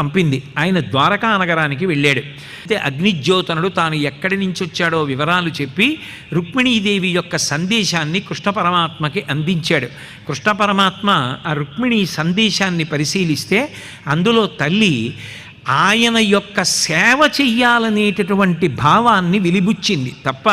పంపింది. ఆయన ద్వారకా నగరానికి వెళ్ళాడు. అయితే అగ్నిజ్యోతనుడు తాను ఎక్కడి నుంచి వచ్చాడో వివరాలు చెప్పి రుక్మిణీదేవి యొక్క సందేశాన్ని కృష్ణ పరమాత్మకి అందించాడు. కృష్ణ పరమాత్మ ఆ రుక్మిణి సందేశాన్ని పరిశీలిస్తే అందులో తల్లి ఆయన యొక్క సేవ చెయ్యాలనేటటువంటి భావాన్ని విలిబుచ్చింది. తప్ప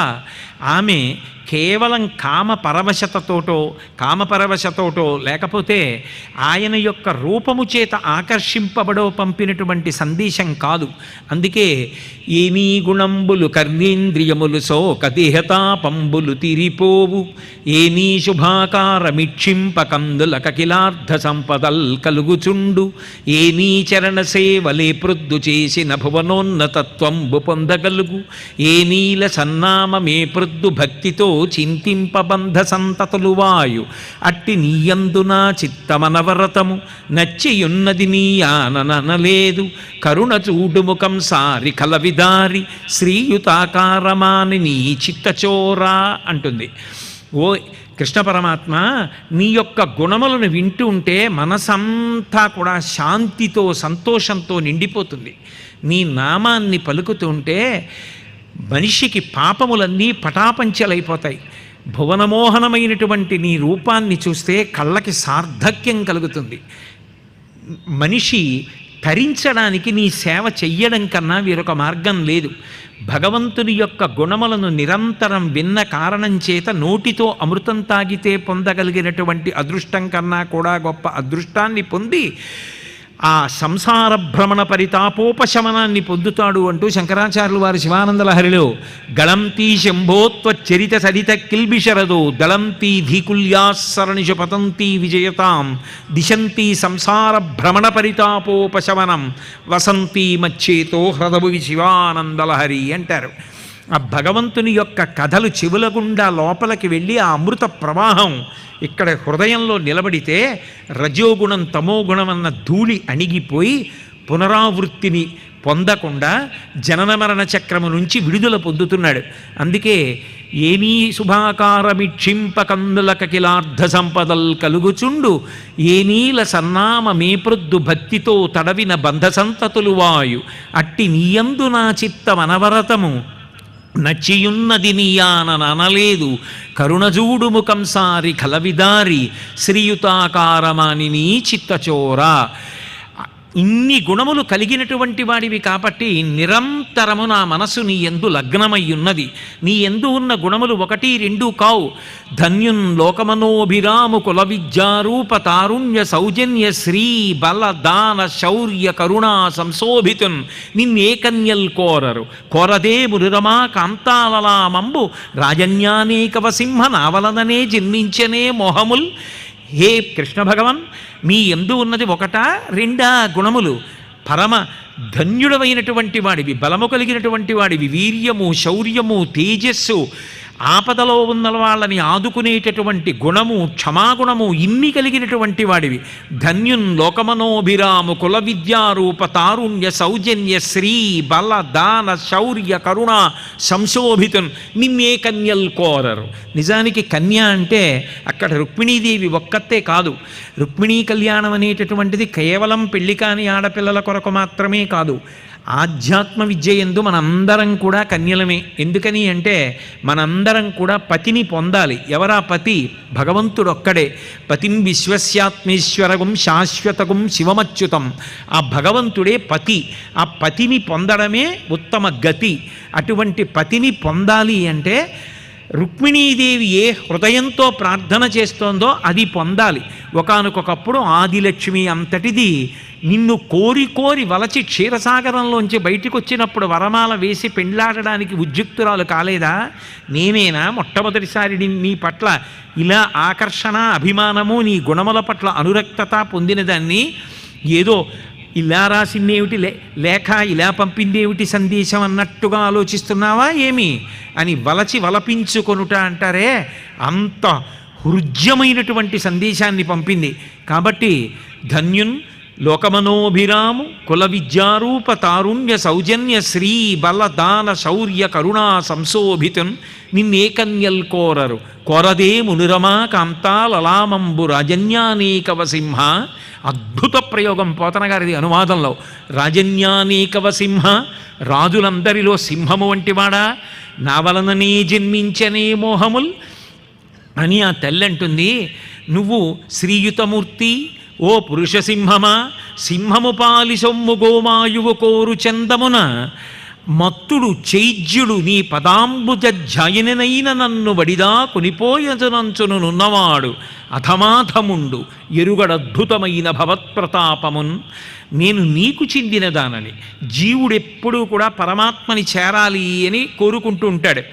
ఆమె కేవలం కామ పరవశతతోటో కామపరవశతోటో లేకపోతే ఆయన యొక్క రూపము చేత ఆకర్షింపబడో పంపినటువంటి సందేశం కాదు. అందుకే ఏమీ గుణంబులు కర్ణేంద్రియములు శోకదేహతాపంబులు తిరిపోవు. ఏమీ శుభాకారమిక్షింప కందుల కకిలార్థ సంపదల్ కలుగుచుండు ఏమీ చరణ సేవలే ప్రొద్దు చేసిన భువనోన్నతత్వంబు పొందగలుగు. ఏ నీల సన్నామమే ప్రొద్దు భక్తితో చింతింపబంధ సంతతులు వాయు అట్టి నీయందున చిత్తమనవరతము. నచ్చియున్నది నీ ఆననలేదు కరుణ చూడుముఖం సారి కలవిదారి. శ్రీయుతాకారమాని నీ చిత్తచోరా అంటుంది. ఓ కృష్ణ పరమాత్మ నీ యొక్క గుణములను వింటూ ఉంటే మనసంతా కూడా శాంతితో సంతోషంతో నిండిపోతుంది. నీ నామాన్ని పలుకుతుంటే మనిషికి పాపములన్నీ పటాపంచలైపోతాయి. భువనమోహనమైనటువంటి నీ రూపాన్ని చూస్తే కళ్ళకి సార్థక్యం కలుగుతుంది. మనిషి తరించడానికి నీ సేవ చెయ్యడం కన్నా వేరొక మార్గం లేదు. భగవంతుని యొక్క గుణములను నిరంతరం విన్న కారణం చేత నోటితో అమృతం తాగితే పొందగలిగినటువంటి అదృష్టం కన్నా కూడా గొప్ప అదృష్టాన్ని పొంది ఆ సంసార భ్రమణ పరితాపోపశమనాన్ని పొందుతాడు అంటూ శంకరాచార్యులు వారి శివానందలహరిలో గళంతీ శంభోత్వ చరిత సరిత కిల్బిషరదో దళంతీ ధీకుల్యాసరణిషు పతంతీ విజయతాం దిశంతి సంసార భ్రమణ పరితాపోపశమనం వసంతి మచ్చేతో హ్రదభువి శివానందలహరి అంటారు. ఆ భగవంతుని యొక్క కథలు చెవుల గుండా లోపలికి వెళ్ళి ఆ అమృత ప్రవాహం ఇక్కడ హృదయంలో నిలబడితే రజోగుణం తమోగుణం అన్న ధూళి అణిగిపోయి పునరావృత్తిని పొందకుండా జనన మరణ చక్రము నుంచి విడుదల పొందుతున్నాడు. అందుకే ఏమీ శుభాకారమిక్షింప కందుల కకిలార్థ సంపదల్ కలుగుచుండు. ఏనీల సన్నామ మేపృద్దు భక్తితో తడవిన బంధ సంతతులు వాయు. అట్టి నీయందు నా చిత్తమనవరతము నచ్చియున్నది నీయాననలేదు కరుణజూడు ముఖం సారి కలవిదారి శ్రీయుతాకారమాని నీ చిత్తచోరా. ఇన్ని గుణములు కలిగినటువంటి వాడివి కాబట్టి నిరంతరము నా మనసు నీ ఎందు లగ్నమై ఉన్నది నీ ఎందు ఉన్న గుణములు ఒకటి రెండు కావు. ధన్యున్ లోకమనోభిరాము కుల విద్యారూప తారుణ్య సౌజన్య శ్రీ బల దాన శౌర్య కరుణా సంశోభితున్. నిన్నే కన్యల్ కోరరు. కోరదే మురురమా కాంతాలలామంబు. రాజన్యానేకవ సింహ నావలననే జన్మించనే మొహముల్. హే కృష్ణ భగవన్ మీ ఎందు ఉన్నది ఒకటా రెండా గుణములు. పరమ ధన్యుడమైనటువంటి వాడివి బలము కలిగినటువంటి వాడివి వీర్యము శౌర్యము తేజస్సు ఆపదలో ఉన్న వాళ్ళని ఆదుకునేటటువంటి గుణము క్షమాగుణము ఇన్ని కలిగినటువంటి వాడివి. ధన్యున్ లోకమనోభిరాము కుల విద్యారూప తారుణ్య సౌజన్య శ్రీ బల దాన శౌర్య కరుణ సంశోభితున్ నిన్నే కన్యల్ కోరరు. నిజానికి కన్య అంటే అక్కడ రుక్మిణీదేవి ఒక్కతే కాదు. రుక్మిణీ కళ్యాణం అనేటటువంటిది కేవలం పెళ్ళి కాని ఆడపిల్లల కొరకు మాత్రమే కాదు. ఆధ్యాత్మ విద్య ఎందు మనందరం కూడా కన్యలమే. ఎందుకని అంటే మనందరం కూడా పతిని పొందాలి. ఎవరా పతి? భగవంతుడు ఒక్కడే పతిం విశ్వస్యాత్మేశ్వరగం శాశ్వతగం శివమచ్యుతం. ఆ భగవంతుడే పతి. ఆ పతిని పొందడమే ఉత్తమ గతి. అటువంటి పతిని పొందాలి అంటే రుక్మిణీదేవి ఏ హృదయంతో ప్రార్థన చేస్తోందో అది పొందాలి. ఒకనకొకప్పుడు ఆదిలక్ష్మి అంతటిది నిన్ను కోరి కోరి వలచి క్షీరసాగరంలోంచి బయటికి వచ్చినప్పుడు వరమాల వేసి పెండ్లాడడానికి ఉద్యుక్తురాలు కాలేదా? నేనేనా మొట్టమొదటిసారి నీ- నీ పట్ల ఇలా ఆకర్షణ అభిమానము నీ గుణముల పట్ల అనురక్తత పొందినదాన్ని? ఏదో ఇలా రాసిందేమిటి లే లేఖ ఇలా పంపింది ఏమిటి సందేశం అన్నట్టుగా ఆలోచిస్తున్నావా ఏమి? అని వలచి వలపించుకొనుట అంటారే అంత హృద్యమైనటువంటి సందేశాన్ని పంపింది. కాబట్టి ధన్యున్ లోకమనోభిరాము కుల విద్యారూప తారుణ్య సౌజన్య శ్రీ బల దాన శౌర్య కరుణా సంశోభితం నిన్నేకన్యల్ కోరరు. కోరదే మునురమా కాంతాలలామంబు రాజన్యానేకవ సింహ అద్భుత ప్రయోగం పోతన గారిది అనువాదంలో. రాజన్యానేకవ సింహ రాజులందరిలో సింహము వంటివాడా? నా వలననే జన్మించనే మోహముల్ అని ఆ తల్లి అంటుంది నువ్వు శ్రీయుతమూర్తి ఓ పురుష సింహమా సింహము పాలి సొమ్ము గోమాయువు కోరు చందమున మత్తుడు చైజ్యుడు నీ పదాంబుజ జయననైన నన్ను వడిదా కొనిపోయజనంచునున్నవాడు అధమాధముండు ఎరుగడద్భుతమైన భవత్ప్రతాపమున్. నేను నీకు చెందిన దానని జీవుడెప్పుడూ కూడా పరమాత్మని చేరాలి అని కోరుకుంటూ ఉంటాడు.